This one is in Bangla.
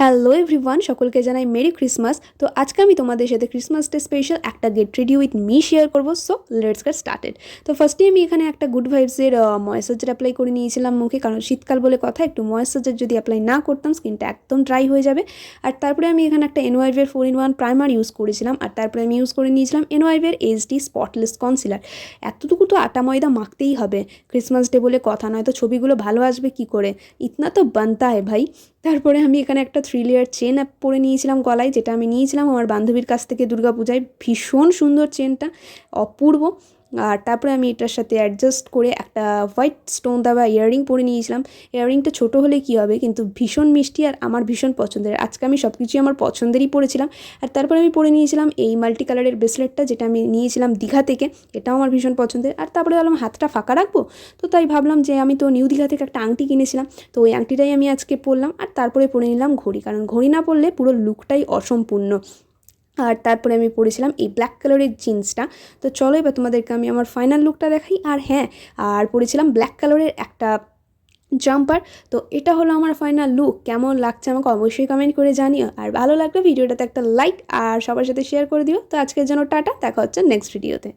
হ্যালো এভরিওয়ান, সকলকে জানাই মেরি ক্রিসমাস। তো আজকে আমি তোমাদের সাথে ক্রিসমাস ডে স্পেশাল একটা get ready with me share করব। সো লেটস গেট স্টার্টেড তো ফার্স্টে আমি এখানে একটা গুড ভাইবসের ময়েশ্চারাইজার অ্যাপ্লাই করে নিয়েছিলাম মুখে। কারণ শীতকাল বলে কথা, একটু ময়েশ্চারাইজার যদি অ্যাপ্লাই না করতাম স্কিনটা একদম ড্রাই হয়ে যাবে। আর তারপরে আমি এখানে একটা এনওয়াইভের four in one primer use করেছিলাম। আর তারপরে আমি ইউজ করে নিয়েছিলাম এনওয়াইভের এইচডি স্পটলেস কনসিলার এতটুকু তো আটা ময়দা মাখতেই হবে। ক্রিসমাস ডে বলে কথা নয়, তো ছবিগুলো ভালো আসবে কি করে? ইতনা তো বানতা হয় ভাই। তারপরে আমি এখানে একটা থ্রি লেয়ার চেন পরে নিয়েছিলাম গলায়, যেটা আমি নিয়েছিলাম। আমার বান্ধবীর কাছ থেকে দুর্গাপূজায় ভীষণ সুন্দর চেনটা অপূর্ব। আর তারপরে আমি এটার সাথে অ্যাডজাস্ট করে একটা হোয়াইট স্টোন দেওয়া ইয়াররিং পরে নিয়েছিলাম। ইয়াররিংটা ছোটো হলে কী হবে? কিন্তু ভীষণ মিষ্টি আর আমার ভীষণ পছন্দের। আজকে আমি সব কিছুই আমার পছন্দেরই পরেছিলাম। আর তারপরে আমি পরে নিয়েছিলাম এই মাল্টি কালারের ব্রেসলেটটা যেটা আমি নিয়েছিলাম দীঘা থেকে। এটাও আমার ভীষণ পছন্দের। আর তারপরে ভাবলাম হাতটা ফাঁকা রাখব? তো তাই ভাবলাম যে আমি তো নিউ দীঘা থেকে একটা আংটি কিনেছিলাম। তো ওই আংটিটাই আমি আজকে পরলাম। আর তারপরে পরে নিলাম ঘড়ি। কারণ ঘড়ি না পরলে পুরো লুকটাই অসম্পূর্ণ। আর তারপরে আমি পরেছিলাম এই ব্ল্যাক কালারের জিন্সটা তো চলো এবার তোমাদেরকে আমি আমার ফাইনাল লুকটা দেখাই। আর হ্যাঁ আর পরেছিলাম ব্ল্যাক কালারের একটা জাম্পার তো এটা হলো আমার ফাইনাল লুক কেমন লাগছে আমাকে অবশ্যই কমেন্ট করে জানিও। আর ভালো লাগলে ভিডিওটাতে একটা লাইক আর সবার সাথে শেয়ার করে দিও। তো আজকের জন্য টাটা। দেখা হচ্ছে নেক্সট ভিডিওতে